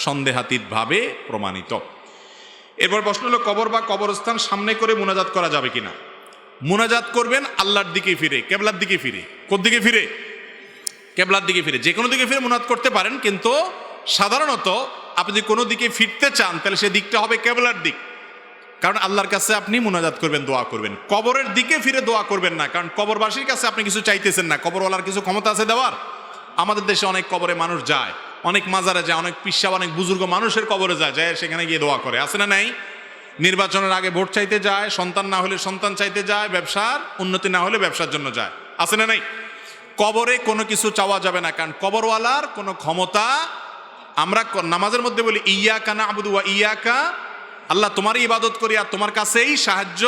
সন্দেহাতীতভাবে প্রমাণিত। এরপর প্রশ্ন হলো, কবর বা কবরস্থান সামনে করে মোনাজাত করা যাবে কিনা? মোনাজাত করবেন, আল্লাহর দিকে ফিরে, কেবলার দিকে ফিরে। কোর দিকে ফিরে? কেবলার দিকে ফিরে। যে কোনো দিকে ফিরে মোনাজাত করতে পারেন, কিন্তু সাধারণত আপনি যদি কোনো দিকে ফিরতে চান, তাহলে সে দিকটা হবে কেবলার দিক। কারণ আল্লাহর কাছে আপনি মোনাজাত করবেন, দোয়া করবেন। কবরের দিকে ফিরে দোয়া করবেন না, কারণ কবরবাসীর কাছে আপনি কিছু চাইতেছেন না। কবরওয়ালার কিছু ক্ষমতা আছে দেওয়ার। আমাদের দেশে অনেক কবরে মানুষ যায়। অনেক মাজারে যায়, অনেক পিসা অনেক বুজুর্গ মানুষের কবরে যায় যায় সেখানে গিয়ে দোয়া করে। আছে না নাই? নির্বাচনের আগে ভোট চাইতে যায়, সন্তান না হলে সন্তান চাইতে যায়, ব্যবসার উন্নতি না হলে ব্যবসার জন্য যায়। আছে না নাই? কবরে কোনো কিছু চাওয়া যাবে না, কারণ কবরওয়ালার কোনো ক্ষমতা আমরা নামাজের মধ্যে বলি, ইয়া কানা আবুদুয়া ইয়াকা আল্লাহ তোমারই ইবাদত করি আর তোমার কাছেই সাহায্য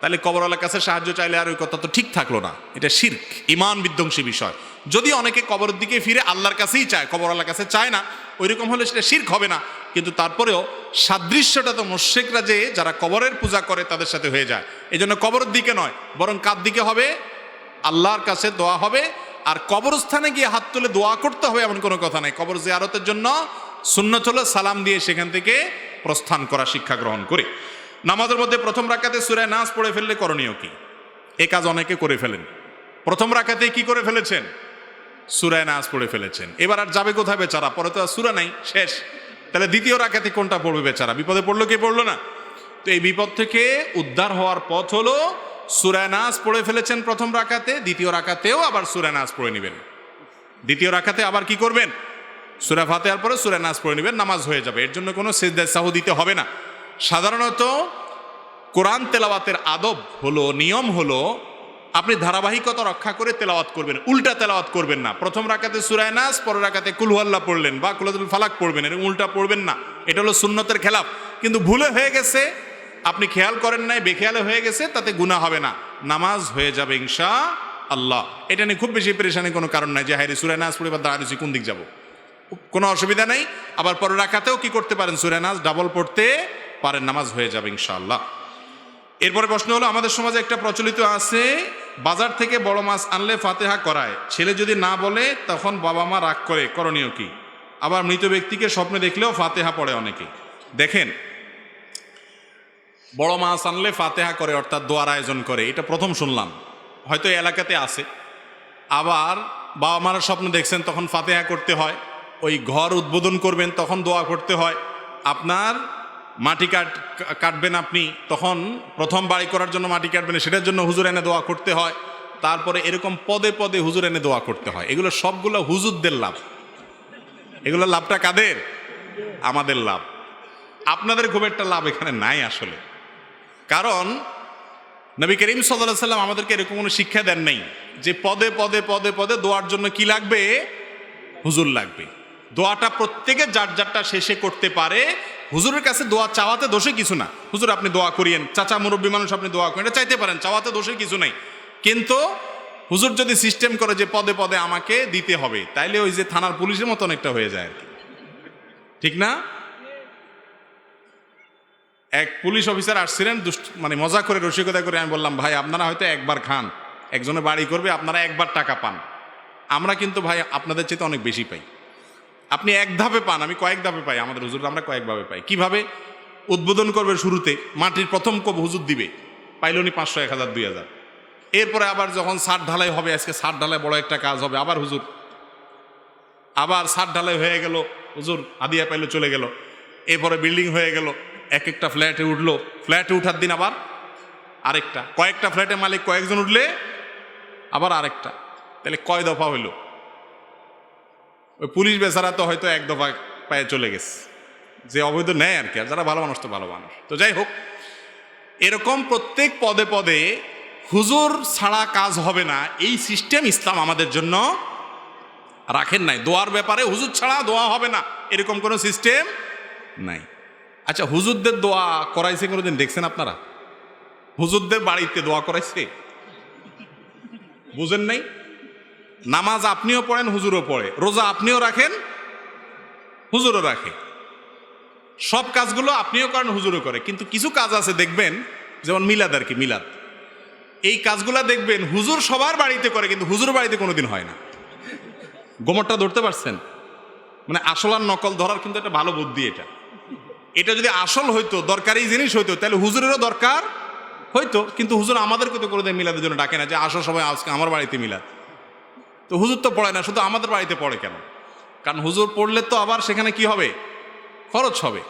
তাহলে কবরওয়ালার কাছে সাহায্য চাইলে আর ওই কথা তো ঠিক থাকল না। এটা শির্ক, ইমান বিধ্বংসী বিষয়। যদি অনেকে কবরের দিকে ফিরে আল্লাহর কাছেই চায়, কবরওয়ালার কাছে চায় না, ওইরকম হলে সেটা শির্ক হবে না। কিন্তু তারপরেও সাদৃশ্যটা তো মোশেকরা যে, যারা কবরের পূজা করে তাদের সাথে হয়ে যায়। এই জন্য কবরের দিকে নয়, বরং কার দিকে হবে? আল্লাহর কাছে দোয়া হবে। আর কবরস্থানে গিয়ে হাত তুলে দোয়া করতে হবে এমন কোনো কথা নাই। কবর জিয়ারতের জন্য সুন্নত হলো সালাম দিয়ে সেখান থেকে প্রস্থান করা, শিক্ষা গ্রহণ করে। নামাজের মধ্যে প্রথম রাকাতে সুরায় নাচ পড়ে ফেললে করণীয় কি? এ কাজ অনেকে করে ফেলেন। প্রথম রাকাতে কি করে ফেলেছেন? সুরায় নাচ পড়ে ফেলেছেন। এবার আর যাবে কোথায় বেচারা? পরে তো আর সুরা নাই, শেষ। তাহলে দ্বিতীয় রাকাতে কোনটা পড়বে বেচারা? বিপদে পড়ল কি পড়ল না? তো এই বিপদ থেকে উদ্ধার হওয়ার পথ হলো সুরায় নাচ পড়ে ফেলেছেন প্রথম রাকাতে, দ্বিতীয় রাকাতেও আবার সুরায় নাচ পড়ে নেবেন। দ্বিতীয় রাকাতে আবার কি করবেন? সুরা ফাতেহার পরে সুরা নাচ পড়ে নেবেন, নামাজ হয়ে যাবে। এর জন্য কোনো সেজদায় সাহু দিতে হবে না। সাধারণত কোরআন তেলাওয়াতের আদব হলো, নিয়ম হলো, আপনি ধারাবাহিকতা রক্ষা করে তেলাওয়াত করবেন, উল্টা তেলাওয়াত করবেন না। প্রথম রাকাতে সুরায় নাস পরের রাকাতে কুলহুয়াল্লাহ পড়লেন, বা কুলাতুল ফালাক পড়বেন, এরকম উল্টা পড়বেন না। এটা হলো সুন্নতের খেলাফ। কিন্তু ভুলে হয়ে গেছে, আপনি খেয়াল করেন নাই, বেখেয়ালে হয়ে গেছে, তাতে গুণা হবে না। নামাজ হয়ে যাবে ইনশা আল্লাহ এটা নিয়ে খুব বেশি পরেশানি কোনো কারণ নাই যে হাইরে সুরায় নাস পড়ে বা দাঁড়িয়েছি কোন দিক যাব? কোনো অসুবিধা নেই। আবার পরের রাখাতেও কি করতে পারেন? সুরে নাজ ডাবল পড়তে পারেন, নামাজ হয়ে যাবে ইনশাআল্লাহ। এরপরে প্রশ্ন হলো, আমাদের সমাজে একটা প্রচলিত আছে, বাজার থেকে বড় মাছ আনলে ফাতেহা করায়। ছেলে যদি না বলে, তখন বাবা মা রাগ করে, করণীয় কি? আবার মৃত ব্যক্তিকে স্বপ্নে দেখলেও ফাতেহা পড়ে অনেকে। দেখেন, বড় মাছ আনলে ফাতেহা করে, অর্থাৎ দোয়ার আয়োজন করে, এটা প্রথম শুনলাম। হয়তো এলাকাতে আছে। আবার বাবা মারা স্বপ্ন দেখছেন, তখন ফাতেহা করতে হয়। ওই ঘর উদ্বোধন করবেন, তখন দোয়া করতে হয়। আপনার মাটি কাট কাটবেন আপনি, তখন প্রথম বাড়ি করার জন্য মাটি কাটবেন, সেটার জন্য হুজুর এনে দোয়া করতে হয়। তারপরে এরকম পদে পদে হুজুর এনে দোয়া করতে হয়। এগুলো সবগুলো হুজুরদের লাভ। এগুলো লাভটা কাদের? আমাদের লাভ। আপনাদের খুব একটা লাভ এখানে নাই আসলে। কারণ নবী করিম সাল্লাহ সাল্লাম আমাদেরকে এরকম কোনো শিক্ষা দেন নাই যে পদে পদে পদে পদে দোয়ার জন্য কি লাগবে? হুজুর লাগবে। দোয়াটা প্রত্যেকে যার যারটা শেষে করতে পারে, হুজুরের কাছে দোয়া চাওয়াতে দোষে কিছু না। হুজুর, আপনি দোয়া করিয়েন। চাচা, মুরব্বী মানুষ, আপনি দোয়া করেন। এটা চাইতে পারেন, চাওয়াতে দোষে কিছু নাই। কিন্তু হুজুর যদি সিস্টেম করে যে পদে পদে আমাকে দিতে হবে, তাইলে ওই যে থানার পুলিশের মতো অনেকটা হয়ে যায় আর কি। ঠিক না? এক পুলিশ অফিসার আসছিলেন, দুষ্ট মানে মজা করে, রসিকতা করে আমি বললাম, ভাই, আপনারা হয়তো একবার খান। একজনে বাড়ি করবে, আপনারা একবার টাকা পান। আমরা কিন্তু ভাই আপনাদের চেয়ে অনেক বেশি পাই। আপনি এক ধাপে পান, আমি কয়েক ধাপে পাই, আমাদের হুজুর আমরা কয়েকভাবে পাই। কীভাবে? উদ্বোধন করবে শুরুতে, মাটির প্রথম কব হুজুর দিবে পাইল নি পাঁচশো, এক হাজার, দুই হাজার। এরপরে আবার যখন সার ঢালাই হবে, আজকে সার ঢালাই বড় একটা কাজ হবে, আবার হুজুর। আবার সার ঢালাই হয়ে গেল, হুজুর আদিয়া পাইলো, চলে গেল। এরপরে বিল্ডিং হয়ে গেল, এক একটা ফ্ল্যাটে উঠল, ফ্ল্যাটে উঠার দিন আবার আরেকটা। কয়েকটা ফ্ল্যাটে মালিক কয়েকজন উঠলে আবার আরেকটা। তাহলে কয় দফা হইল? ওই পুলিশ বেচারা তো হয়তো এক দফা পায়ে চলে গেছে। যে অবৈধ নেয় আর কি, আর যারা ভালো মানুষ তো ভালো মানুষ। তো যাই হোক, এরকম প্রত্যেক পদে পদে হুজুর ছাড়া কাজ হবে না, এই সিস্টেম ইসলাম আমাদের জন্য রাখেন নাই। দোয়ার ব্যাপারে হুজুর ছাড়া দোয়া হবে না, এরকম কোনো সিস্টেম নাই। আচ্ছা হুজুরদের দোয়া করাইছে কোনোদিন দেখছেন আপনারা? হুজুরদের বাড়িতে দোয়া করাইছে? বুঝেন নাই? নামাজ আপনিও পড়েন, হুজুরও পড়ে। রোজা আপনিও রাখেন, হুজুরও রাখে। সব কাজগুলো আপনিও করেন, হুজুরও করে। কিন্তু কিছু কাজ আছে, দেখবেন, যেমন মিলাদ আর কি, মিলাদ। এই কাজগুলা দেখবেন, হুজুর সবার বাড়িতে করে, কিন্তু হুজুর বাড়িতে কোনোদিন হয় না। গোমরটা ধরতে পারছেন? মানে আসল আর নকল ধরার কিন্তু একটা ভালো বুদ্ধি এটা। এটা যদি আসল হইতো, দরকারি জিনিস হইতো, তাহলে হুজুরেরও দরকার হইতো। কিন্তু হুজুর আমাদেরকে তো করে দেয় মিলাদের জন্য ডাকে না যে আসল সবাই আজকে আমার বাড়িতে মিলাদ। তো হুজুর তো পড়ে না, শুধু আমাদের বাড়িতে পড়ে কেন? কারণ হুজুর পড়লে তো আবার সেখানে কি হবে? খরচ হবে।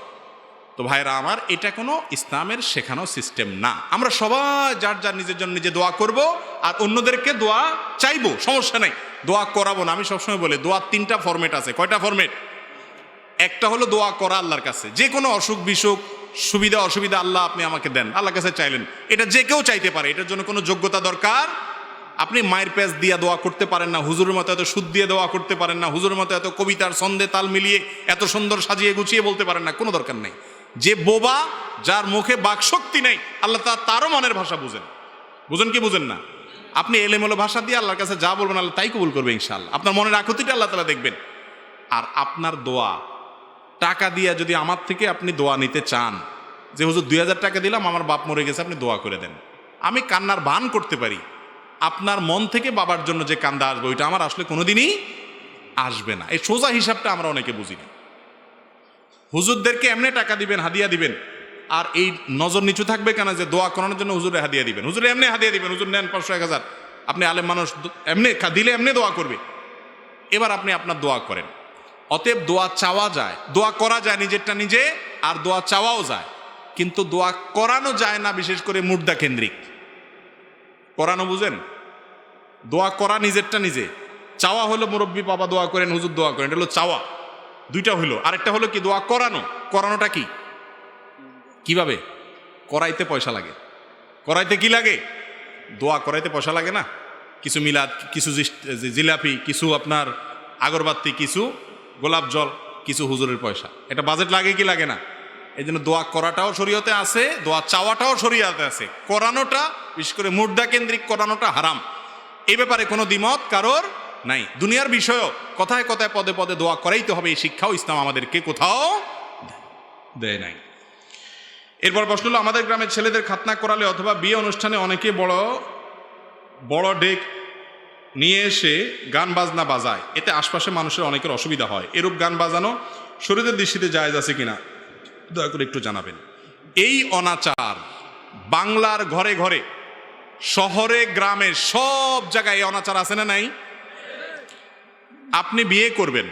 তো ভাইরা আমার এটা কোনো ইসলামের শেখানো সিস্টেম না। আমরা সবাই যার যার নিজের জন্য নিজে দোয়া করব আর অন্যদেরকে দোয়া চাইব, সমস্যা নাই। দোয়া করাবো না। আমি সবসময় বলি, দোয়ার তিনটা ফরম্যাট আছে। কয়টা ফরম্যাট একটা হলো দোয়া করা আল্লাহর কাছে। যে কোনো অসুখ, বিসুখ, সুবিধা, অসুবিধা আল্লাহ আপনি আমাকে দেন। আল্লাহর কাছে চাইলেন। এটা যে কেউ চাইতে পারে। এটার জন্য কোনো যোগ্যতা দরকার আপনি মায়ের পেজ দিয়ে দোয়া করতে পারেন না, হুজুরের মতো এত সুদ দিয়ে দোয়া করতে পারেন না, হুজুরের মতো এত কবিতার ছন্দে তাল মিলিয়ে এত সুন্দর সাজিয়ে গুছিয়ে বলতে পারেন না, কোনো দরকার নেই। যে বোবা, যার মুখে বাকশক্তি নেই, আল্লাহ তা তারও মনের ভাষা বুঝেন। বুঝেন কি বুঝেন না? আপনি এলেমেলো ভাষা দিয়ে আল্লাহর কাছে যা বলবেন, আল্লাহ তাই কবুল করবে ইনশাল্লাহ আপনার মনের আকতিটা আল্লাহ তালা দেখবেন। আর আপনার দোয়া, টাকা দিয়ে যদি আমার থেকে আপনি দোয়া নিতে চান, যে হুজুর দুই হাজার টাকা দিলাম, আমার বাপ মরে গেছে, আপনি দোয়া করে দেন। আমি কান্নার বান করতে পারি। আপনার মন থেকে বাবার জন্য যে কান্দা আসবে, ওইটা আমার আসলে কোনোদিনই আসবে না। এই সোজা হিসাবটা আমরা অনেকে বুঝি না। হুজুরদেরকে এমনি টাকা দিবেন, হাদিয়া দিবেন, আর এই নজর নিচু থাকবে কেন যে দোয়া করানোর জন্য হুজুরে হাদিয়া দিবেন? হুজুরে এমনি হাদিয়া দিবেন, হুজুর নেন পাঁচশো, এক হাজার। আপনি আলেম মানুষ এমনি দিলে এমনি দোয়া করবে। এবার আপনি আপনার দোয়া করেন। অতএব দোয়া চাওয়া যায়, দোয়া করা যায় নিজেরটা নিজে, আর দোয়া চাওয়াও যায়। কিন্তু দোয়া করানো যায় না, বিশেষ করে মুর্দা কেন্দ্রিক। করানো বুঝেন? দোয়া করা নিজেরটা নিজে। চাওয়া হলো মুরব্বী বাবা দোয়া করেন, হুজুর দোয়া করেন, এটা হলো চাওয়া। দুইটা হলো। আরেকটা হলো কি, দোয়া করানো? করানোটা কি? কীভাবে? করাইতে পয়সা লাগে। করাইতে কি লাগে? দোয়া করাইতে পয়সা লাগে না? কিছু মিলাদ, কিছু জিলাপি, কিছু আপনার আগরবাতি, কিছু গোলাপ জল, কিছু হুজুরের পয়সা। এটা বাজেট লাগে কি লাগে না? এই জন্য দোয়া করাটাও শরীয়তে আছে, দোয়া চাওয়াটাও শরীয়তে আছে। করানোটা, বিশেষ করে মুর্দা কেন্দ্রিক করানোটা হারাম। এই ব্যাপারে কোনো দ্বিমত কারোর নাই। দুনিয়ার বিষয়ও কথায় কথায় পদে পদে দোয়া করাইতে হবে, এই শিক্ষাও ইসলাম আমাদেরকে কোথাও দেয় নাই। এরপর প্রশ্ন হলো, আমাদের গ্রামের ছেলেদের খাতনা করালে অথবা বিয়ে অনুষ্ঠানে অনেকে বড় বড় ডেক নিয়ে এসে গান বাজনা বাজায়। এতে আশপাশে মানুষের অনেকের অসুবিধা হয়। এরূপ গান বাজানো শরীরের দৃষ্টিতে জায়জ আছে কিনা? দয়া করে একটু জানাবেন। এই অনাচার বাংলার ঘরে ঘরে, শহরে, গ্রামে, সব জায়গায় অনাচার আছে না নাই? আপনি বিয়ে করবেন,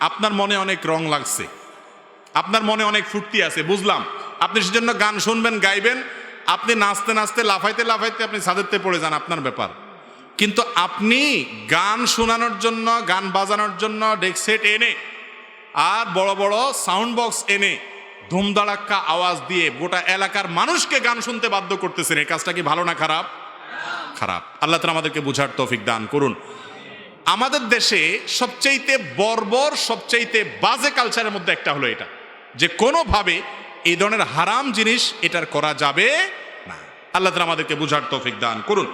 আপনার মনে অনেক রং লাগছে, আপনার মনে অনেক ফুর্তি আছে, বুঝলাম। আপনি সেজন্য গান শুনবেন, গাইবেন, আপনি নাচতে নাচতে, লাফাইতে লাফাইতে আপনি সাদেরতে পড়ে যান, আপনার ব্যাপার। কিন্তু আপনি গান শোনানোর জন্য, গান বাজানোর জন্য ডেকসেট এনে, আর বড় বড় সাউন্ড বক্স এনে ধুমধাড়াক্কা আওয়াজ দিয়ে গোটা এলাকার মানুষকে গান শুনতে বাধ্য করতেছেন। এই কাজটা কি ভালো না খারাপ? খারাপ। আল্লাহ তালা আমাদেরকে বুঝার তৌফিক দান করুন। আমাদের দেশে সবচাইতে বর্বর, সবচাইতে বাজে কালচারের মধ্যে একটা হলো এটা। যে কোনোভাবে এই ধরনের হারাম জিনিস এটার করা যাবে না। আল্লাহ তালা আমাদেরকে বুঝার তৌফিক দান করুন।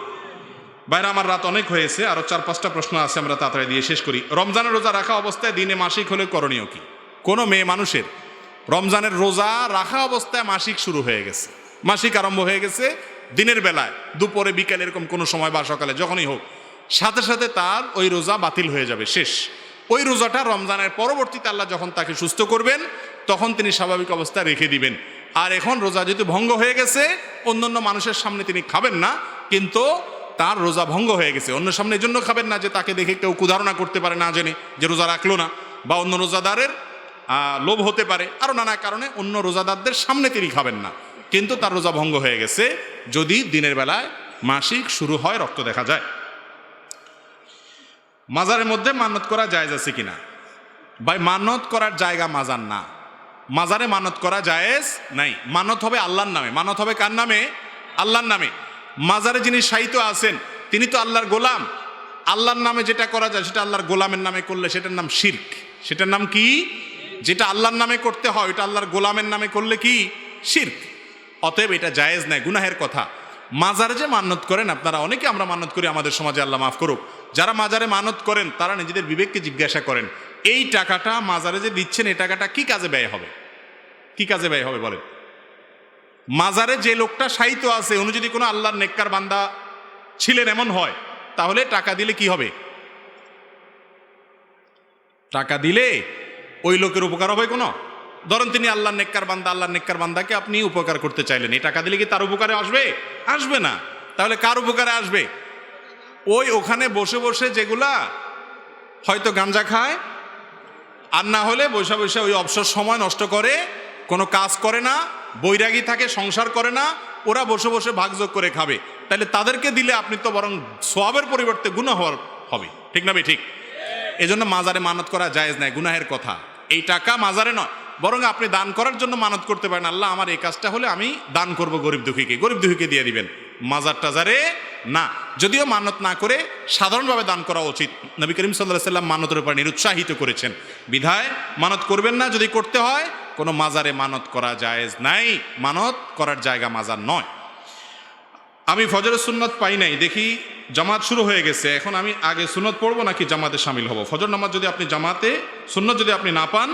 বাইরে আমার রাত অনেক হয়েছে আরও চার, পাঁচটা প্রশ্ন আছে, আমরা তাড়াতাড়ি দিয়ে শেষ করি। রমজানের রোজা রাখা অবস্থায় দিনে মাসিক হলে করণীয় কি? কোনো মেয়ে মানুষের রমজানের রোজা রাখা অবস্থায় মাসিক শুরু হয়ে গেছে। মাসিক আরম্ভ হয়ে গেছে দিনের বেলায়। দুপুরে, বিকেলে এরকম কোনো সময় বা সকালে, যখনই হোক। সাথে সাথে তার ওই রোজা বাতিল হয়ে যাবে শেষ। ওই রোজাটা রমজানের পরবর্তীতে আল্লাহ যখন তাকে সুস্থ করবেন, তখন তিনি স্বাভাবিক অবস্থায় রেখে দিবেন। আর এখন রোজা যেহেতু ভঙ্গ হয়ে গেছে, অন্যান্য মানুষের সামনে তিনি খাবেন না, কিন্তু তার রোজা ভঙ্গ হয়ে গেছে। অন্য সামনে জন্য খাবেন না যে তাকে দেখে কেউ কুধারণা করতে পারে না জেনে যে রোজা রাখল না, বা অন্য রোজাদারের লোভ হতে পারে। আরও নানা কারণে অন্য রোজাদারদের সামনে তিনি খাবেন না। কিন্তু তার রোজা ভঙ্গ হয়ে গেছে যদি দিনের বেলায় মাসিক শুরু হয় রক্ত দেখা যায়। মাজারের মধ্যে মানত করা জায়েজ আছে কিনা? ভাই মানত করার জায়গা মাজার না। মাজারে মানত করা জায়েজ নাই। মানত হবে আল্লাহর নামে। মানত হবে কার নামে? আল্লাহর নামে। মাজারে যিনি সাহিত্য আছেন, তিনি তো আল্লাহর গোলাম। আল্লাহর নামে যেটা করা যায়, সেটা আল্লাহর গোলামের নামে করলে সেটার নাম শির্ক। সেটার নাম কি? যেটা আল্লাহর নামে করতে হয় ওটা আল্লাহর গোলামের নামে করলে কি? শির্ক। অতএব এটা জায়েজ নাই গুনাহের কথা। মাজারে যে মানত করেন, আপনারা অনেকে আমরা মানত করি, আমাদের সমাজে আল্লাহ মাফ করুক। যারা মাজারে মানত করেন, তারা নিজেদের বিবেককে জিজ্ঞাসা করেন, এই টাকাটা মাজারে যে দিচ্ছেন, এই টাকাটা কি কাজে ব্যয় হবে? কি কাজে ব্যয় হবে, বলেন? মাজারে যে লোকটা সাহিত্য আছে, উনি যদি কোনো আল্লাহর নেককার বান্দা ছিলেন, এমন হয়, তাহলে টাকা দিলে কি হবে? টাকা দিলে ওই লোকের উপকার হবে কোনো? ধরেন তিনি আল্লাহ নেককার বান্দা আল্লাহ নেককার বান্দাকে আপনি উপকার করতে চাইলেন। এই টাকা দিলে কি তার উপকারে আসবে? আসবে না। তাহলে কার উপকারে আসবে? ওই ওখানে বসে বসে যেগুলা হয়তো গাঞ্জা খায়, আর না হলে বৈশা বৈশা ওই অবসর সময় নষ্ট করে, কোনো কাজ করে না, বৈরাগী থাকে, সংসার করে না, ওরা বসে বসে ভাগযোগ করে খাবে। তাহলে তাদেরকে দিলে আপনি তো বরং সবের পরিবর্তে গুণা হওয়ার হবে। ঠিক না ভাই? ঠিক। এজন্য মাজারে মানত করা জায়েজ নাই, গুনাহের কথা। এই টাকা মাজারে নয়, বরং আপনি দান করার জন্য মানত করতে পারেন। আল্লাহ আমার এই কাজটা হলে আমি দান করব গরিব দুঃখীকে। গরিব দুঃখীকে দিয়ে দিবেন। মাজার টাজারে না। যদিও মানত না করে সাধারণভাবে দান করা উচিত। নবী করিম সাল্লাহ সাল্লাম মানতের উপর নিরুৎসাহিত করেছেন। বিধায় মানত করবেন না, যদি করতে হয়, কোনো মাজারে মানত করা জায়েজ নাই। মানত করার জায়গা মাজার নয়। আমি ফজরের সুন্নত পাই নাই। দেখি জামাত শুরু হয়ে গেছে, এখন আমি আগে সুন্নত পড়ব নাকি জামাতে সামিল হব? ফজর নামাজ যদি আপনি জামাতে, সুন্নত যদি আপনি না পান,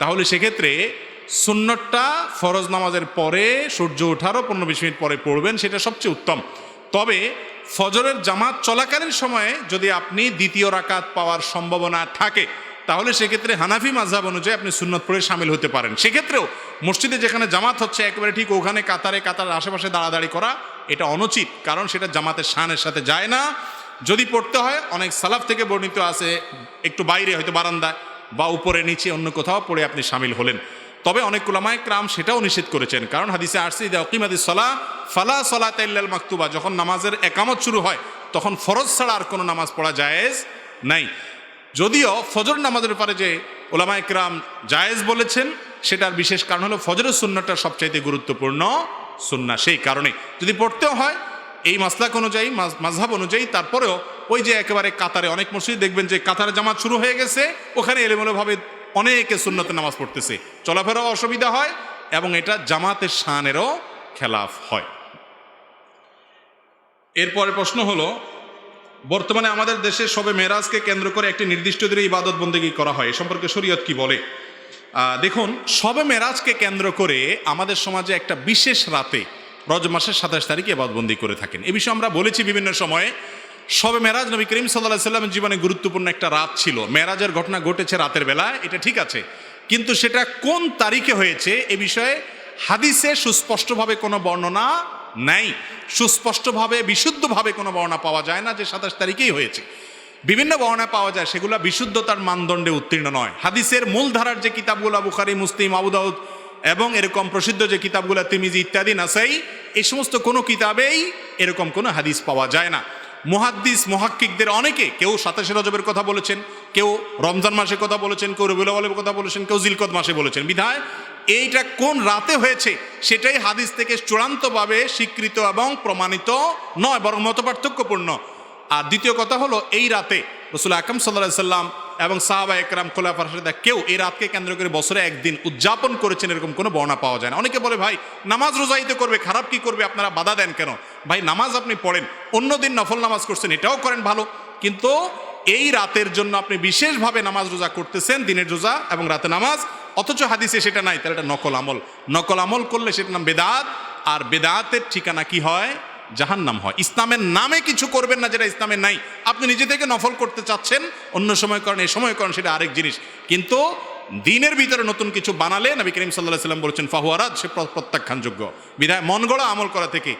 তাহলে সেক্ষেত্রে সুন্নতটা ফরজ নামাজের পরে, সূর্য ওঠারও পনেরো বিশ মিনিট পরে পড়বেন, সেটা সবচেয়ে উত্তম। তবে ফজরের জামাত চলাকালীন সময়ে যদি আপনি দ্বিতীয় রাকাত পাওয়ার সম্ভাবনা থাকে, তাহলে সেক্ষেত্রে হানাফি মাঝহাব অনুযায়ী আপনি সুন্নত পড়ে সামিল হতে পারেন। সেক্ষেত্রেও মসজিদে যেখানে জামাত হচ্ছে, একেবারে ঠিক ওখানে কাতারে কাতার আশেপাশে দাঁড়াদাড়ি করা এটা অনুচিত, কারণ সেটা জামাতের শানের সাথে যায় না। যদি পড়তে হয়, অনেক সালাফ থেকে বর্ণিত আছে, একটু বাইরে হয়তো বারান্দায় বা উপরে নিচে অন্য কোথাও পড়ে আপনি সামিল হলেন। তবে অনেক কুলামায় ক্রাম সেটাও নিষেধ করেছেন, কারণ হাদিসে আসছি অকিমাদি সলা, ফালা সলা তাইল্লাল মাকতুবা যখন নামাজের একামত শুরু হয়, তখন ফরজ ছাড়া আর কোনো নামাজ পড়া জায়েজ নাই। যদিও ফজর নামাজের ব্যাপারে যে ওলামায় ক্রাম জায়েজ বলেছেন, সেটার বিশেষ কারণ হলো ফজরের সুন্নাটা সবচাইতে গুরুত্বপূর্ণ। সুন্না সেই কারণে। যদি পড়তেও হয়, এই মাসলাক অনুযায়ী মাযহাব অনুযায়ী, তারপরেও ওই যে একেবারে কাতারে, অনেক মসজিদ দেখবেন যে কাতারে জামাত শুরু হয়ে গেছে, ওখানে এলোমেলোভাবে অনেকে সুন্নতে নামাজ পড়তেছে। চলাফেরাও অসুবিধা হয় এবং এটা জামাতের শানেরও খেলাফ হয়। এরপরে প্রশ্ন হলো, বর্তমানে আমাদের দেশে সবে মেরাজকে কেন্দ্র করে একটি নির্দিষ্ট দিনে ইবাদত বন্দেগী করা হয়, এ সম্পর্কে শরীয়ত কি বলে? দেখুন, সবে মেরাজকে কেন্দ্র করে আমাদের সমাজে একটা বিশেষ রাতে রজ মাসের সাতাশ তারিখে এবাদবন্দি করে থাকেন। এ বিষয়ে আমরা বলেছি বিভিন্ন সময়ে, সবে মেরাজ নবী করিম সাল্লাহ সাল্লামের জীবনে গুরুত্বপূর্ণ একটা রাত ছিল। মেরাজের ঘটনা ঘটেছে রাতের বেলা এটা ঠিক আছে। কিন্তু সেটা কোন তারিখে হয়েছে, এ বিষয়ে হাদিসে সুস্পষ্টভাবে কোনো বর্ণনা নাই। সুস্পষ্টভাবে, বিশুদ্ধভাবে কোনো বর্ণনা পাওয়া যায় না যে সাতাশ তারিখেই হয়েছে। বিভিন্ন বর্ণনা পাওয়া যায়, সেগুলো বিশুদ্ধতার মানদণ্ডে উত্তীর্ণ নয়। হাদিসের মূল ধারার যে কিতাবগুলো বুখারি, মুসলিম আবুদাউদ এবং এরকম প্রসিদ্ধ যে কিতাবগুলো তিমিজি ইত্যাদি, নাসাই, এই সমস্ত কোনো কিতাবেই এরকম কোনো হাদিস পাওয়া যায় না। মুহাদ্দিস, মহাক্কিকদের অনেকে, কেউ সাতাশে রজবের কথা বলেছেন, কেউ রমজান মাসের কথা বলেছেন, কেউ রবিউল আউয়ালের কথা বলেছেন, কেউ জিলকত মাসে বলেছেন। বিধায় এইটা কোন রাতে হয়েছে, সেটাই হাদিস থেকে চূড়ান্তভাবে স্বীকৃত এবং প্রমাণিত নয়, বরং মত পার্থক্যপূর্ণ আর দ্বিতীয় কথা হলো, এই রাতে রসুল আকরম সাল্লাহ সাল্লাম এবং সাহাবা একরাম খোলা ফারসাদা কেউ এই রাতকে কেন্দ্র করে বছরে একদিন উদযাপন করেছেন এরকম কোনো বর্ণা পাওয়া যায় না। অনেকে বলে, ভাই, নামাজ রোজাইতে করবে, খারাপ কি করবে? আপনারা বাধা দেন কেন? ভাই, নামাজ আপনি পড়েন, অন্য দিন নফল নামাজ করছেন, এটাও করেন ভালো। কিন্তু এই রাতের জন্য আপনি বিশেষভাবে নামাজ রোজা করতেছেন, দিনের রোজা এবং রাতে নামাজ। অথচ হাদিসে সেটা নাই, তাহলে এটা নকল আমল। নকল আমল করলে সেটার নাম বেদাত, আর বেদাতের ঠিকানা কি হয়? জাহান্নাম হয়। ইসলামের নামে কিছু করবেন না যেটা ইসলামের নাই। আপনি নিজে থেকে নফল করতে চাচ্ছেন, অন্য সময় করেন এই সময় করেন, সেটা আরেক জিনিস। কিন্তু দিনের ভিতরে নতুন কিছু বানালে নবী করিম সাল্লাহ সাল্লাম বলেছেন ফাহুয়ারাজ সে প্রত্যাখ্যানযোগ্য। বিধায় মন গড়া আমল করা থেকে